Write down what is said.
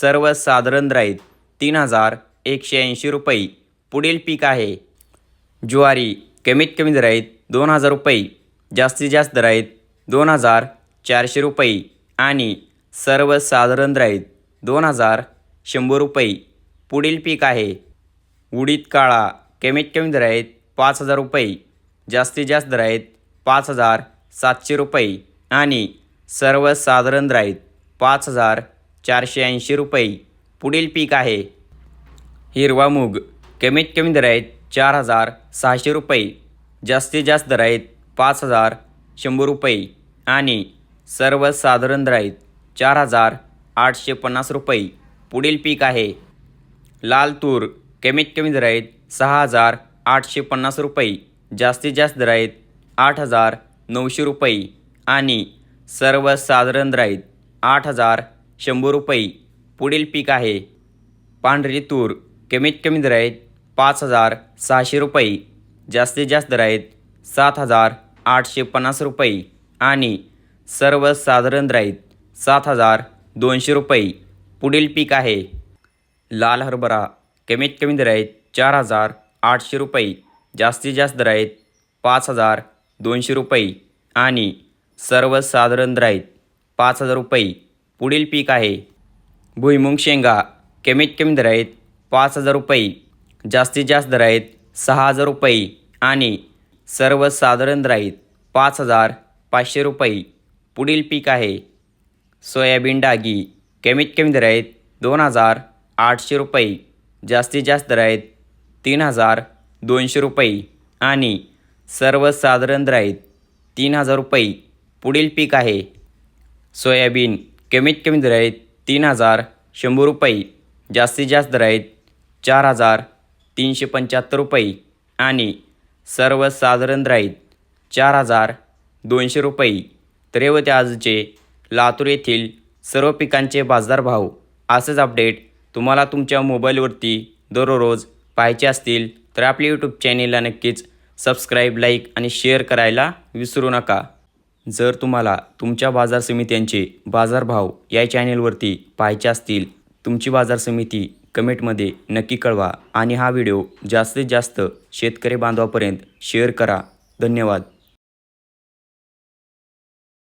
सर्वसाधारण राहीत तीन हजार एकशे ऐंशी रुपये. पुढील पीक आहे. ज्वारी कमीत कमी दराईत दोन हजार रुपये. जास्तीत जास्त दराईत दोन हजार चारशे रुपये. आणि सर्वसाधारण राहीत दोन हजार शंभर रुपये. पुढील पीक आहे. उडीद काळा कमीत कमी दराईत पाच हजार रुपये. जास्तीत जास्त दर आहेत पाच हजार सातशे रुपये. आणि सर्वसाधारण राहीत पाच हजार चारशे ऐंशी रुपये. पुढील पीक आहे. हिरवा मूग. कमीत कमी दर आहेत चार हजार सहाशे रुपये. जास्तीत जास्त दर आहेत पाच हजार शंभर रुपये. आणि सर्वसाधारण दर आहेत चार हजार आठशे पन्नास रुपये. पुढील पीक आहे. लाल तूर. कमीत कमी दर आहेत सहा हजार आठशे पन्नास रुपये. जास्तीत जास्त दर आहेत आठ हजार नऊशे रुपये. आणि सर्वसाधारण दर आहेत आठ हजार शंभर रुपये. पुढील पीक आहे. पांढरी तूर कमीत कमी दर आहेत पाच हजार सहाशे रुपये. जास्तीत जास्त दर आहेत सात हजार आठशे पन्नास रुपये. आणि सर्वसाधारण दर आहेत सात हजार दोनशे रुपये. पुढील पीक आहे. लाल हरभरा कमीत कमी दर आहेत चार हजार आठशे रुपये. जास्तीत जास्त दर आहेत पाच हजार दोनशे रुपये. आणि सर्वसाधारण दर आहेत पाच हजार रुपये. पुढील पीक आहे. भुईमुंग शेंगा कमीत कमी दर आहेत पाच हजार रुपये जास्तीत जास्त दर आहेत सहा हजार रुपये आणि सर्वसाधारण दर आहेत पाच हजार पाचशे रुपये पुढील पीक आहे. सोयाबीन डागी कमीत कमी दर आहेत दोन हजार आठशे रुपये जास्तीत जास्त दर आहेत तीन हजार दोनशे रुपये आणि सर्वसाधारण दर आहेत तीन हजार रुपये पुढील पीक आहे. सोयाबीन कमीत कमी दर आहेत तीन हजार शंभर रुपये जास्तीत जास्त दर आहेत चार हजार तीनशे पंच्याहत्तर रुपये आणि सर्वसाधारण दर आहेत चार हजार दोनशे रुपये. तर हे आजचे लातूर येथील सर्व पिकांचे बाजारभाव. असेच अपडेट तुम्हाला तुमच्या मोबाईलवरती दररोज पाहायचे असतील तर आपल्या यूट्यूब चॅनेलला नक्कीच सबस्क्राईब लाईक आणि शेअर करायला विसरू नका. जर तुम्हाला तुमच्या बाजार समित्यांचे बाजारभाव या चॅनेलवरती पाहायचे असतील तुमची बाजार समिती कमेंटमध्ये नक्की कळवा आणि हा व्हिडिओ जास्तीत जास्त शेतकरी बांधवापर्यंत शेअर करा. धन्यवाद.